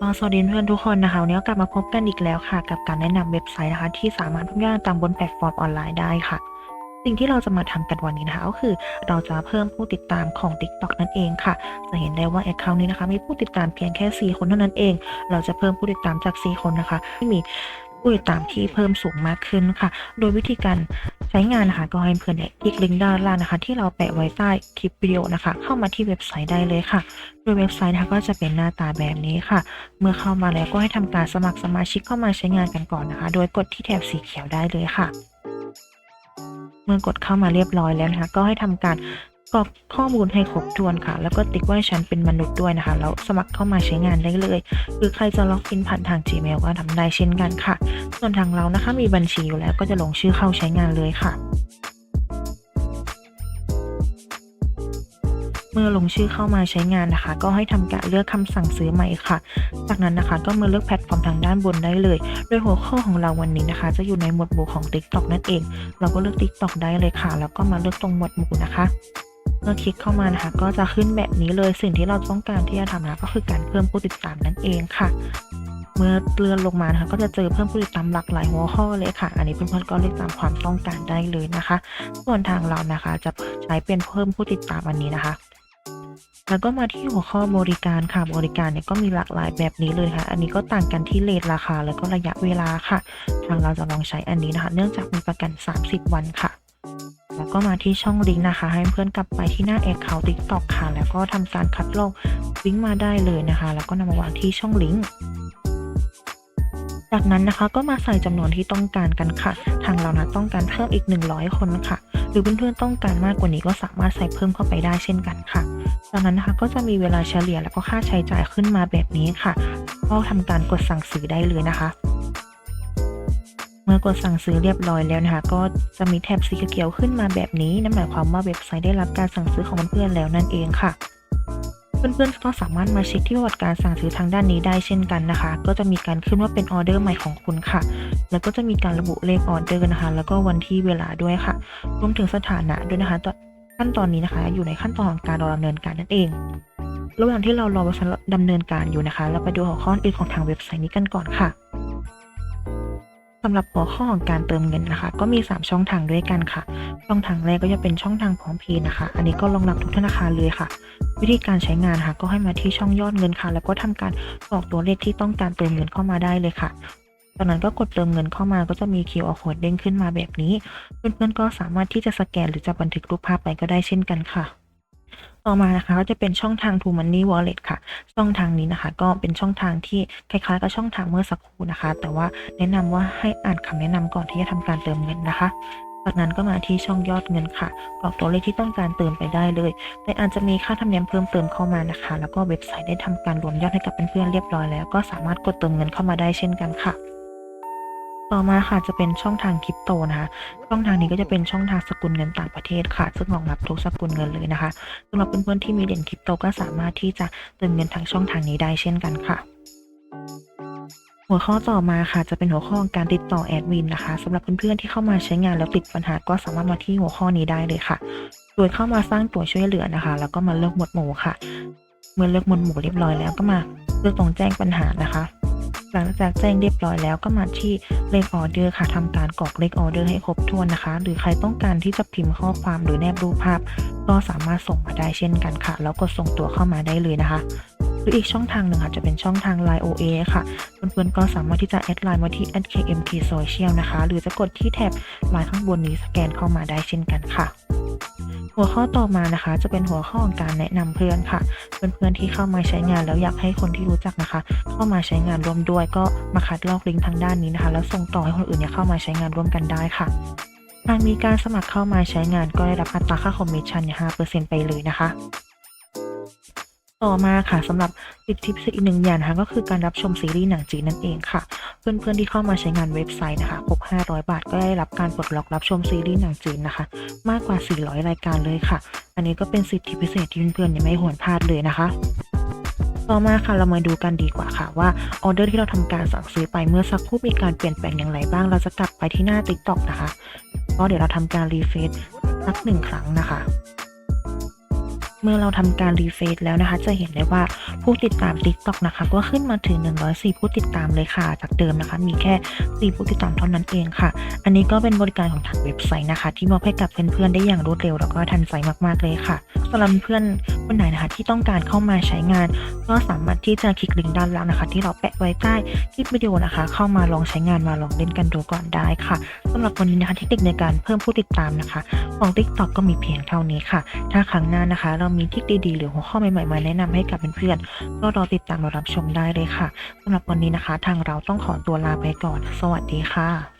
ก็สวัสดีเพื่อนทุกคนนะคะวันนี้ก็กลับมาพบกันอีกแล้วค่ะ กับการแนะนำเว็บไซต์นะคะ ที่สามารถพุ่งย่างตามบนแพลตฟอร์มออนไลน์ได้ค่ะ สิ่งที่เราจะมาทำกันวันนี้นะคะก็คือเราจะเพิ่มผู้ติดตามของ TikTok นั่นเองค่ะ จะเห็นได้ว่าแอคเคาท์นี้นะคะมีผู้ติดตามเพียงแค่ 4 คนเท่านั้นเอง เราจะเพิ่มผู้ติดตามจาก 4 คนนะคะให้มีผู้ติดตามที่เพิ่มสูงมากขึ้นค่ะ โดยวิธีการ ใช้งานนะคะก็ให้เพื่อนเนี่ยคลิกลิงก์ด้านล่างนะคะ ที่เราแปะไว้ใต้คลิปวิดีโอนะคะ เข้ามาที่เว็บไซต์ได้เลยค่ะ โดยเว็บไซต์นะคะก็จะเป็นหน้าตาแบบนี้ค่ะ เมื่อเข้ามาแล้วก็ให้ทำการสมัครสมาชิกเข้ามาใช้งานกันก่อนนะคะ โดยกดที่แถบสีเขียวได้เลยค่ะ เมื่อกดเข้ามาเรียบร้อยแล้วนะคะ ก็ให้ทำการ กรอกข้อมูลให้ครบถ้วนค่ะ แล้วก็ติ๊กว่าฉันเป็นมนุษย์ด้วยนะคะ แล้วสมัครเข้ามาใช้งานได้เลย หรือใครจะล็อกอินผ่านทาง Gmail ก็ทำได้เช่นกันค่ะ ส่วนทางเรานะคะมีบัญชีอยู่แล้วก็จะลงชื่อเข้าใช้งานเลยค่ะเมื่อลงชื่อเข้ามาใช้งานนะคะ ก็ให้ทำการเลือกคำสั่งซื้อใหม่ค่ะ จากนั้นนะคะก็มาเลือกแพลตฟอร์มทางด้านบนได้เลย โดยหัวข้อของเราวันนี้นะคะ จะอยู่ในหมวดหมู่ของ TikTok นั่นเอง เราก็เลือก TikTok ได้เลยค่ะ แล้วก็มาเลือกตรงหมวดหมู่นะคะ เมื่อคลิกเข้ามานะคะ ก็จะขึ้นแบบนี้เลยสิ่งที่เราต้องการที่จะทำนะก็คือการเพิ่มผู้ติดตามนั่นเองค่ะ เมื่อเลื่อนลงมานะคะก็จะเจอเพิ่มผู้ติดตามหลากหลายหัวข้อเลยค่ะ อันนี้เพื่อนๆก็เลือกตามความต้องการได้เลยนะคะ ส่วนทางเรานะคะจะใช้เป็นเพิ่มผู้ติดตามอันนี้นะคะแล้วก็มาที่หัวข้อบริการค่ะ บริการเนี่ยก็มีหลากหลายแบบนี้เลยค่ะ อันนี้ก็ต่างกันที่เลทราคา แล้วก็ระยะเวลาค่ะ ทางเราจะลองใช้อันนี้นะคะ เนื่องจากมีประกัน 30 วันค่ะ แล้วก็มาที่ช่องลิงก์นะคะ ให้เพื่อนกลับไปที่หน้าแอคเคาท์ TikTok ค่ะ แล้วก็ทำการคัดลอกลิงก์มาได้เลยนะคะ แล้วก็นำมาวางที่ช่องลิงก์จากนั้นนะคะก็มาใส่จำนวนที่ต้องการกันค่ะ ทางเรานะต้องการเพิ่มอีก 100 คนค่ะ หรือเพื่อนๆต้องการมากกว่านี้ก็สามารถใส่เพิ่มเข้าไปได้เช่นกันค่ะจากนั้นนะคะก็จะมีเวลาเฉลี่ยแล้วก็ค่าใช้จ่ายขึ้นมาแบบนี้ค่ะ ก็ทำการกดสั่งซื้อได้เลยนะคะ เมื่อกดสั่งซื้อเรียบร้อยแล้วนะคะ ก็จะมีแถบสีเขียวขึ้นมาแบบนี้ นั่นหมายความว่าเว็บไซต์ได้รับการสั่งซื้อของเพื่อนๆแล้วนั่นเองค่ะ เพื่อนๆก็สามารถมาเช็คที่ประวัติการสั่งซื้อทางด้านนี้ได้เช่นกันนะคะ ก็จะมีการขึ้นว่าเป็นออเดอร์ใหม่ของคุณค่ะ แล้วก็จะมีการระบุเลขออเดอร์นะคะ แล้วก็วันที่เวลาด้วยค่ะ รวมถึงสถานะด้วยนะคะตอนขั้นตอนนี้นะคะ อยู่ในขั้นตอนของการดำเนินการนั่นเองระหว่างที่เรารอดำเนินการอยู่นะคะ เราไปดูหัวข้ออื่นของทางเว็บไซต์นี้กันก่อนค่ะำหรับหัวข้อของการเติมเงินนะคะ ก็มี 3 ช่องทางด้วยกันค่ะ ช่องทางแรกก็จะเป็นช่องทางพร้อมเพย์นะคะ อันนี้ก็รองรับทุกธนาคารเลยค่ะ วิธีการใช้งานค่ะ ก็ให้มาที่ช่องยอดเงินค่ะ แล้วก็ทำการกรอกตัวเลขที่ต้องการเติมเงินเข้ามาได้เลยค่ะจากนั้นก็กดเติมเงินเข้ามาก็จะมี QR code เด้งขึ้นมาแบบนี้ เพื่อนๆก็สามารถที่จะสแกนหรือจะบันทึกรูปภาพไปก็ได้เช่นกันค่ะ ต่อมานะคะก็จะเป็นช่องทาง t o Money Wallet ค่ะ ช่องทางนี้นะคะ ก็เป็นช่องทางที่คล้ายๆกับช่องทางเมื่อสักครู่นะคะ แต่ว่าแนะนำว่าให้อ่านคำแนะนำก่อนที่จะทำการเติมเงินนะคะจากนั้นก็มาที่ช่องยอดเงินค่ะ กรอกตัวเลขที่ต้องการเติมไปได้เลย แต่อาจจะมีค่าธรรมเนียมเพิ่มเติมเข้ามานะคะ แล้วก็เว็บไซต์ได้ทำการรวมยอดให้กับเพื่อนๆเรียบร้อยแล้ว ก็สามารถกดเติมเงินเข้ามาได้เช่นกันค่ะ ต่อมาค่ะจะเป็นช่องทางคริปโตนะคะช่องทางนี้ก็จะเป็นช่องทางสกุลเงินต่างประเทศค่ะ ซึ่งรองรับทุกสกุลเงินเลยนะคะสำหรับเพื่อนๆที่มีเหรียญคริปโตก็สามารถที่จะเติมเงินทางช่องทางนี้ได้เช่นกันค่ะหัวข้อต่อมาค่ะจะเป็นหัวข้อของการติดต่อแอดมินนะคะสำหรับเพื่อนๆที่เข้ามาใช้งานแล้วติดปัญหาก็สามารถมาที่หัวข้อนี้ได้เลยค่ะโดยเข้ามาสร้างตัวช่วยเหลือนะคะ แล้วก็มาเลือกหมวดหมู่ค่ะ เมื่อเลือกหมวดหมู่เรียบร้อยแล้วก็มาเลือกตรงแจ้งปัญหานะคะ หลังจากแจ้งเรียบร้อยแล้วก็มาที่เลขออเดอร์ค่ะทำการกรอกเลขออเดอร์ให้ครบถ้วนนะคะ หรือใครต้องการที่จะพิมพ์ข้อความหรือแนบรูปภาพ ก็สามารถส่งมาได้เช่นกันค่ะ แล้วกดส่งตัวเข้ามาได้เลยนะคะหรืออีกช่องทางหนึ่งค่ะจะเป็นช่องทาง Line OA ค่ะ เพื่อนๆก็สามารถที่จะแอดไลน์มาที่ @kmt social นะคะ หรือจะกดที่แท็บไลน์ข้างบนนี้สแกนเข้ามาได้เช่นกันค่ะ หัวข้อต่อมานะคะ จะเป็นหัวข้อของการแนะนำเพื่อนค่ะ เพื่อนๆที่เข้ามาใช้งานแล้วอยากให้คนที่รู้จักนะคะ เข้ามาใช้งานร่วมด้วย ก็มาคัดลอกลิงก์ทางด้านนี้นะคะ แล้วส่งต่อให้คนอื่นเนี่ยเข้ามาใช้งานร่วมกันได้ค่ะหากมีการสมัครเข้ามาใช้งานก็ได้รับอัตราค่าคอมมิชชั่นเนี่ย5%ไปเลยนะคะ ต่อมาค่ะสำหรับติดทิปอีกหนึ่งอย่างนะคะก็คือการรับชมซีรีส์หนังจีนนั่นเองค่ะ เพื่อนๆที่เข้ามาใช้งานเว็บไซต์นะคะครบ500 บาทก็ได้รับการปลดล็อกรับชมซีรีส์หนังจีนนะคะ มากกว่า 400 รายการเลยค่ะ อันนี้ก็เป็นสิทธิพิเศษที่เพื่อนๆไม่ควรพลาดเลยนะคะต่อมาค่ะเรามาดูกันดีกว่าค่ะว่าออเดอร์ที่เราทำการสั่งซื้อไปเมื่อสักครู่มีการเปลี่ยนแปลงอย่างไรบ้าง เราจะกลับไปที่หน้า TikTok นะคะก็เดี๋ยวเราทำการรีเฟซสักหนึ่งครั้งนะคะ มื่อเราทำการรีเฟซแล้วนะคะ จะเห็นได้ว่าผู้ติดตาม TikTok นะคะ ก็ขึ้นมาถึง 104 ผู้ติดตามเลยค่ะ จากเดิมนะคะ มีแค่ 4 ผู้ติดตามเท่านั้นเองค่ะ อันนี้ก็เป็นบริการของทางเว็บไซต์นะคะ ที่มอบให้กับเพื่อนๆได้อย่างรวดเร็วแล้วก็ทันใจมากๆเลยค่ะสำหรับเพื่อนคนไหนนะคะที่ต้องการเข้ามาใช้งาน ก็สามารถที่จะคลิกลิงก์ด้านล่างนะคะ ที่เราแปะไว้ใต้คลิปวิดีโอนะคะ เข้ามาลองใช้งานมาลองเล่นกันดูก่อนได้ค่ะสำหรับวันนี้นะคะเทคนิคในการเพิ่มผู้ติดตามนะคะ ของ TikTok ก็มีเพียงเท่านี้ค่ะ ถ้าครั้งหน้านะคะเรามีทริคดีๆ หรือหัวข้อใหม่ๆ มาแนะนำให้กับเพื่อนๆ ก็รอติดตามเรารับชมได้เลยค่ะสำหรับวันนี้นะคะ ทางเราต้องขอตัวลาไปก่อน สวัสดีค่ะ